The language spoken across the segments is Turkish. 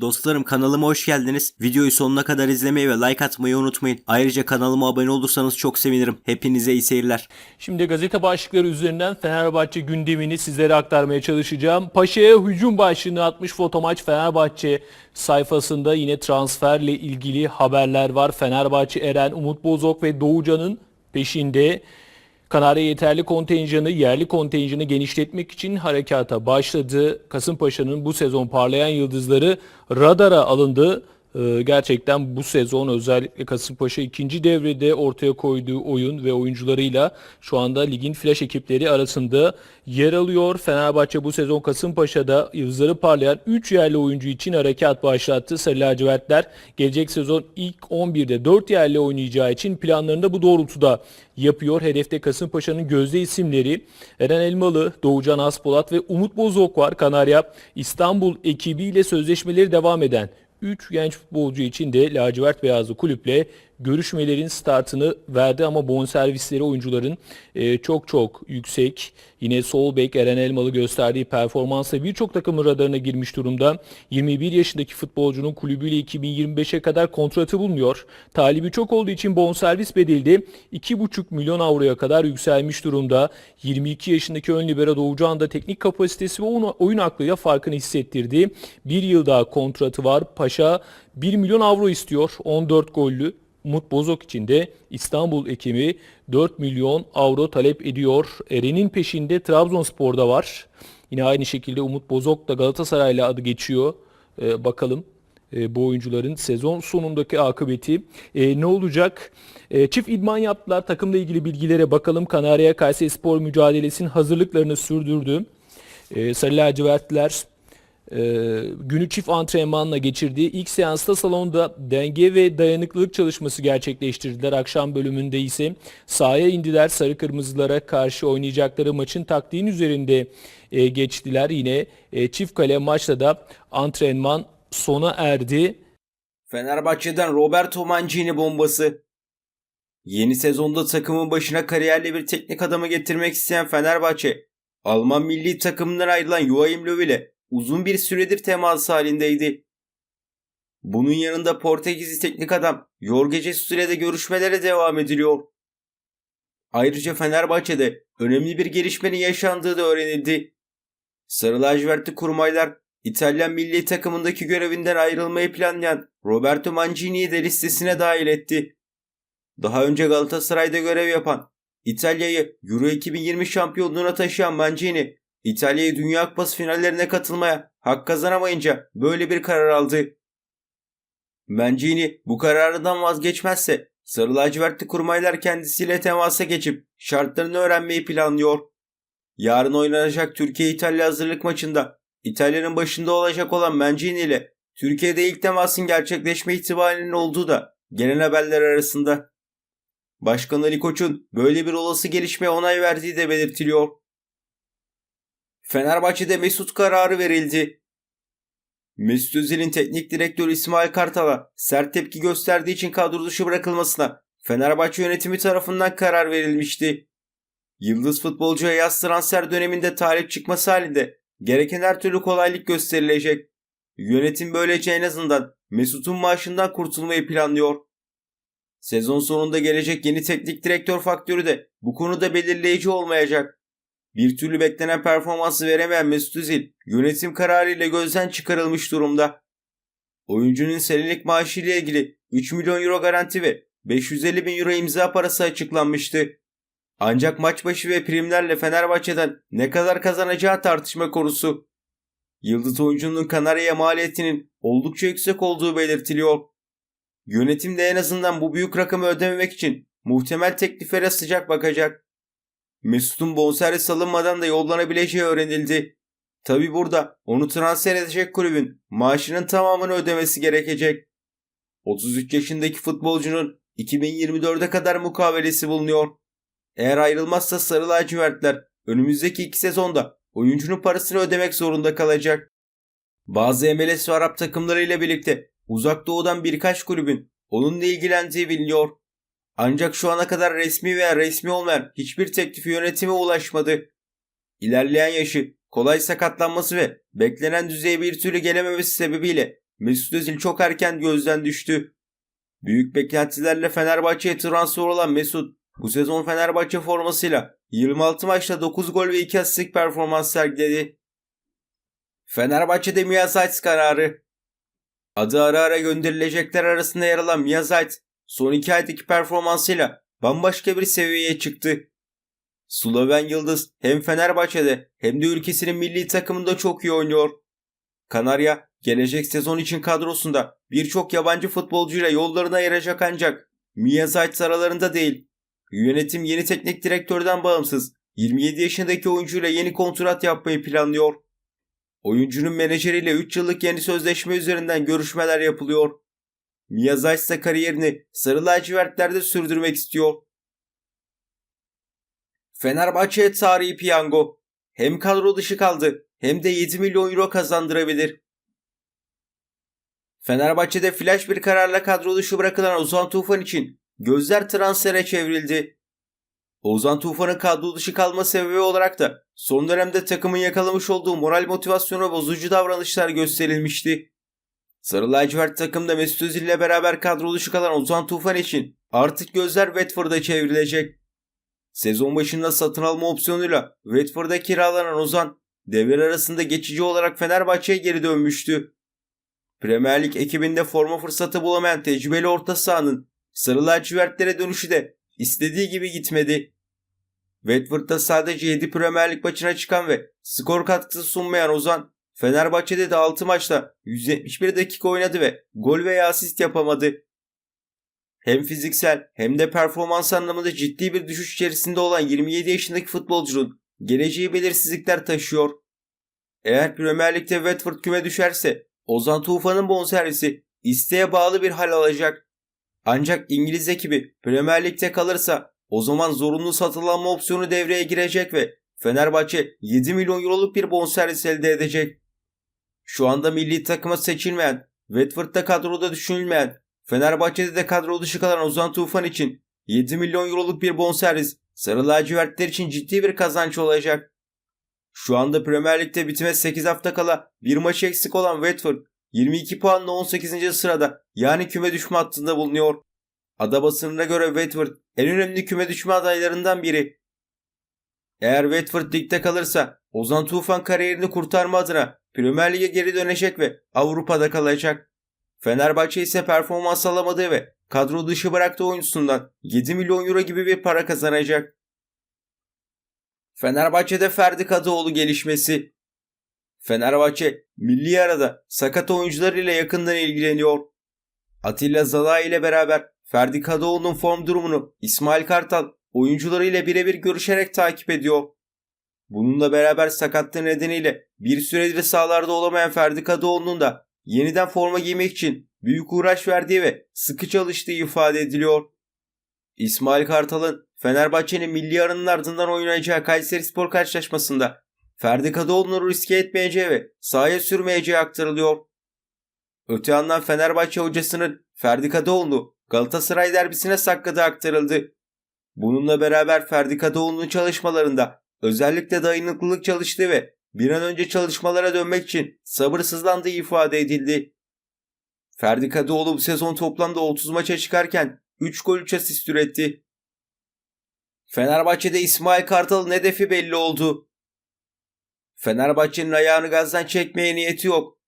Dostlarım kanalıma hoş geldiniz. Videoyu sonuna kadar izlemeyi ve like atmayı unutmayın. Ayrıca kanalıma abone olursanız çok sevinirim. Hepinize iyi seyirler. Şimdi gazete başlıkları üzerinden Fenerbahçe gündemini sizlere aktarmaya çalışacağım. Paşa'ya hücum başlığını atmış Fotomaç Fenerbahçe sayfasında yine transferle ilgili haberler var. Fenerbahçe Eren, Umut Bozok ve Doğucan'ın peşinde. Kanarya yeterli kontenjanı, yerli kontenjanı genişletmek için harekata başladı. Kasımpaşa'nın bu sezon parlayan yıldızları radara alındı. Ee, gerçekten bu sezon özellikle Kasımpaşa ikinci devrede ortaya koyduğu oyun ve oyuncularıyla şu anda ligin flash ekipleri arasında yer alıyor. Fenerbahçe bu sezon Kasımpaşa'da yıldızları parlayan 3 yerli oyuncu için harekat başlattı. Sarı lacivertler gelecek sezon ilk 11'de 4 yerli oynayacağı için planlarını da bu doğrultuda yapıyor. Hedefte Kasımpaşa'nın gözde isimleri Eren Elmalı, Doğucan Aspolat ve Umut Bozok var. Kanarya İstanbul ekibiyle sözleşmeleri devam eden 3 genç futbolcu için de lacivert beyazlı kulüple görüşmelerin startını verdi ama bonservisleri oyuncuların e, çok çok yüksek. Yine sol bek Eren Elmalı gösterdiği performansla birçok takımın radarına girmiş durumda. 21 yaşındaki futbolcunun kulübüyle 2025'e kadar kontratı bulunuyor. Talibi çok olduğu için bonservis bedeli de 2,5 milyon avroya kadar yükselmiş durumda. 22 yaşındaki ön libero Doğucan da teknik kapasitesi ve oyun- aklıyla farkını hissettirdi. Bir yıl daha kontratı var. Paşa 1 milyon avro istiyor. 14 gollü. Umut Bozok için de İstanbul ekimi 4 milyon avro talep ediyor. Eren'in peşinde Trabzonspor'da var. Yine aynı şekilde Umut Bozok da Galatasaray'la adı geçiyor. Ee, bakalım e, bu oyuncuların sezon sonundaki akıbeti e, ne olacak? E, çift idman yaptılar. Takımla ilgili bilgilere bakalım. Kanarya Kayseri Spor mücadelesinin hazırlıklarını sürdürdü. E, Sarı lacivertliler e, günü çift antrenmanla geçirdiği ilk seansta salonda denge ve dayanıklılık çalışması gerçekleştirdiler. Akşam bölümünde ise sahaya indiler. Sarı kırmızılara karşı oynayacakları maçın taktiğin üzerinde e, geçtiler. Yine e, çift kale maçta da antrenman sona erdi. Fenerbahçe'den Roberto Mancini bombası. Yeni sezonda takımın başına kariyerli bir teknik adamı getirmek isteyen Fenerbahçe, Alman milli takımından ayrılan Joachim Löw ile uzun bir süredir temas halindeydi. Bunun yanında Portekizli teknik adam Jorge Jesus de görüşmelere devam ediliyor. Ayrıca Fenerbahçe'de önemli bir gelişmenin yaşandığı da öğrenildi. Sarı lacivertli kurmaylar İtalyan milli takımındaki görevinden ayrılmayı planlayan Roberto Mancini'yi de listesine dahil etti. Daha önce Galatasaray'da görev yapan, İtalya'yı Euro 2020 şampiyonluğuna taşıyan Mancini, İtalya'yı Dünya Kupası finallerine katılmaya hak kazanamayınca böyle bir karar aldı. Mancini bu kararından vazgeçmezse Sarı lacivertli kurmaylar kendisiyle temasa geçip şartlarını öğrenmeyi planlıyor. Yarın oynanacak Türkiye-İtalya hazırlık maçında İtalya'nın başında olacak olan Mancini ile Türkiye'de ilk temasın gerçekleşme ihtimalinin olduğu da gelen haberler arasında. Başkan Ali Koç'un böyle bir olası gelişmeye onay verdiği de belirtiliyor. Fenerbahçe'de Mesut kararı verildi. Mesut Özil'in teknik direktörü İsmail Kartal'a sert tepki gösterdiği için kadro dışı bırakılmasına Fenerbahçe yönetimi tarafından karar verilmişti. Yıldız futbolcuya yaz transfer döneminde talip çıkması halinde gereken her türlü kolaylık gösterilecek. Yönetim böylece en azından Mesut'un maaşından kurtulmayı planlıyor. Sezon sonunda gelecek yeni teknik direktör faktörü de bu konuda belirleyici olmayacak. Bir türlü beklenen performansı veremeyen Mesut Özil yönetim kararıyla gözden çıkarılmış durumda. Oyuncunun senelik maaşı ile ilgili 3 milyon euro garanti ve 550 bin euro imza parası açıklanmıştı. Ancak maç başı ve primlerle Fenerbahçe'den ne kadar kazanacağı tartışma konusu. Yıldız oyuncunun Kanarya maliyetinin oldukça yüksek olduğu belirtiliyor. Yönetim de en azından bu büyük rakamı ödememek için muhtemel tekliflere sıcak bakacak. Mesut'un bonservis alınmadan da yollanabileceği öğrenildi. Tabi burada onu transfer edecek kulübün maaşının tamamını ödemesi gerekecek. 33 yaşındaki futbolcunun 2024'e kadar mukavelesi bulunuyor. Eğer ayrılmazsa Sarı lacivertler önümüzdeki iki sezonda oyuncunun parasını ödemek zorunda kalacak. Bazı MLS ve Arap takımlarıyla birlikte uzak doğudan birkaç kulübün onunla ilgilendiği biliniyor. Ancak şu ana kadar resmi veya resmi olmayan hiçbir teklifi yönetime ulaşmadı. İlerleyen yaşı, kolay sakatlanması ve beklenen düzeye bir türlü gelememesi sebebiyle Mesut Özil çok erken gözden düştü. Büyük beklentilerle Fenerbahçe'ye transfer olan Mesut bu sezon Fenerbahçe formasıyla 26 maçta 9 gol ve 2 asistlik performans sergiledi. Fenerbahçe'de Mia Zayt kararı. Adı ara ara gönderilecekler arasında yer alan Mia Zayt son 2 aydaki performansıyla bambaşka bir seviyeye çıktı. Sloven Yıldız hem Fenerbahçe'de hem de ülkesinin milli takımında çok iyi oynuyor. Kanarya gelecek sezon için kadrosunda birçok yabancı futbolcuyla yollarına ayıracak ancak Mia Zayt aralarında değil. Yönetim yeni teknik direktörden bağımsız 27 yaşındaki oyuncuyla yeni kontrat yapmayı planlıyor. Oyuncunun menajeriyle 3 yıllık yeni sözleşme üzerinden görüşmeler yapılıyor. Mia Zayt ise kariyerini Sarı lacivertlerde sürdürmek istiyor. Fenerbahçe tarihi piyango. Hem kadro dışı kaldı hem de 7 milyon euro kazandırabilir. Fenerbahçe'de flash bir kararla kadro dışı bırakılan Ozan Tufan için gözler transfere çevrildi. Ozan Tufan'ın kadro dışı kalma sebebi olarak da son dönemde takımın yakalamış olduğu moral motivasyonu bozucu davranışlar gösterilmişti. Sarı lacivert takımda Mesut Özil ile beraber kadro dışı kalan Ozan Tufan için artık gözler Watford'a çevrilecek. Sezon başında satın alma opsiyonuyla Watford'a kiralanan Ozan devre arasında geçici olarak Fenerbahçe'ye geri dönmüştü. Premier Lig ekibinde forma fırsatı bulamayan tecrübeli orta sahanın sarı lacivertlere dönüşü de istediği gibi gitmedi. Watford'da sadece 7 Premier Lig maçına çıkan ve skor katkısı sunmayan Ozan, Fenerbahçe'de de 6 maçta 171 dakika oynadı ve gol veya asist yapamadı. Hem fiziksel hem de performans anlamında ciddi bir düşüş içerisinde olan 27 yaşındaki futbolcunun geleceği belirsizlikler taşıyor. Eğer Premier Lig'de Watford küme düşerse Ozan Tufan'ın bonservisi isteğe bağlı bir hal alacak. Ancak İngiliz ekibi Premier Lig'de kalırsa o zaman zorunlu satın alma opsiyonu devreye girecek ve Fenerbahçe 7 milyon euroluk bir bonservis elde edecek. Şu anda milli takıma seçilmeyen, Watford'da kadroda düşünülmeyen, Fenerbahçe'de de kadro dışı kalan Ozan Tufan için 7 milyon euroluk bir bonservis Sarı lacivertler için ciddi bir kazanç olacak. Şu anda Premier Lig'de bitime 8 hafta kala bir maç eksik olan Watford 22 puanla 18. sırada yani küme düşme hattında bulunuyor. Ada basınına göre Watford en önemli küme düşme adaylarından biri. Eğer Watford ligde kalırsa Ozan Tufan kariyerini kurtarma adına Premier Lig'e geri dönecek ve Avrupa'da kalacak. Fenerbahçe ise performans alamadığı ve kadro dışı bıraktığı oyuncusundan 7 milyon euro gibi bir para kazanacak. Fenerbahçe'de Ferdi Kadıoğlu gelişmesi. Fenerbahçe milli arada sakat oyuncular ile yakından ilgileniyor. Atilla Zalai ile beraber Ferdi Kadıoğlu'nun form durumunu İsmail Kartal oyuncularıyla birebir görüşerek takip ediyor. Bununla beraber sakatlığı nedeniyle bir süredir sahalarda olamayan Ferdi Kadıoğlu'nun da yeniden forma giymek için büyük uğraş verdiği ve sıkı çalıştığı ifade ediliyor. İsmail Kartal'ın Fenerbahçe'nin milli aranın ardından oynayacağı Kayseri Spor karşılaşmasında Ferdi Kadıoğlu'nu riske etmeyeceği ve sahaya sürmeyeceği aktarılıyor. Öte yandan Fenerbahçe hocasının Ferdi Kadıoğlu Galatasaray derbisine sakladığı aktarıldı. Bununla beraber Ferdi Kadıoğlu'nun çalışmalarında özellikle dayanıklılık çalıştığı ve bir an önce çalışmalara dönmek için sabırsızlandığı ifade edildi. Ferdi Kadıoğlu bu sezon toplamda 30 maça çıkarken 3 gol 3 asist üretti. Fenerbahçe'de İsmail Kartal'ın hedefi belli oldu. Fenerbahçe'nin ayağını gazdan çekmeye niyeti yok.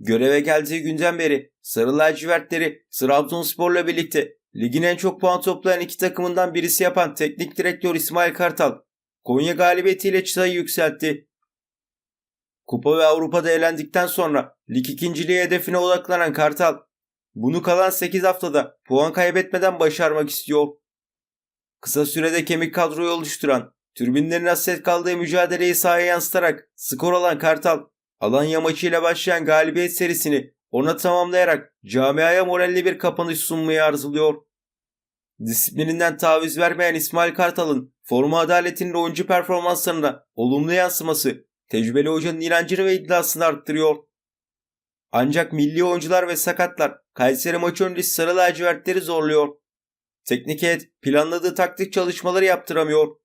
Göreve geldiği günden beri Sarı Lacivertleri Trabzonspor'la birlikte ligin en çok puan toplayan iki takımından birisi yapan teknik direktör İsmail Kartal, Konya galibiyetiyle çıtayı yükseltti. Kupa ve Avrupa'da elendikten sonra lig ikinciliği hedefine odaklanan Kartal, bunu kalan 8 haftada puan kaybetmeden başarmak istiyor. Kısa sürede kemik kadroyu oluşturan, türbinlerin hasret kaldığı mücadeleyi sahaya yansıtarak skor alan Kartal, Alanya maçıyla başlayan galibiyet serisini ona tamamlayarak camiaya moralli bir kapanış sunmayı arzuluyor. Disiplininden taviz vermeyen İsmail Kartal'ın forma adaletinin oyuncu performanslarına olumlu yansıması tecrübeli hocanın inancını ve iddiasını arttırıyor. Ancak milli oyuncular ve sakatlar Kayseri maçı öncesi sarı lacivertleri zorluyor. Teknik heyet planladığı taktik çalışmaları yaptıramıyor.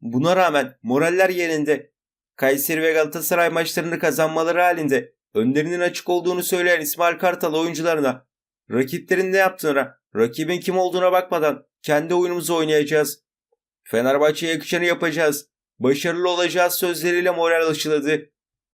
Buna rağmen moraller yerinde. Kayseri ve Galatasaray maçlarını kazanmaları halinde önlerinin açık olduğunu söyleyen İsmail Kartal oyuncularına rakiplerin ne yaptığına, rakibin kim olduğuna bakmadan kendi oyunumuzu oynayacağız. Fenerbahçe'ye yakışanı yapacağız. Başarılı olacağız sözleriyle moral aşıladı.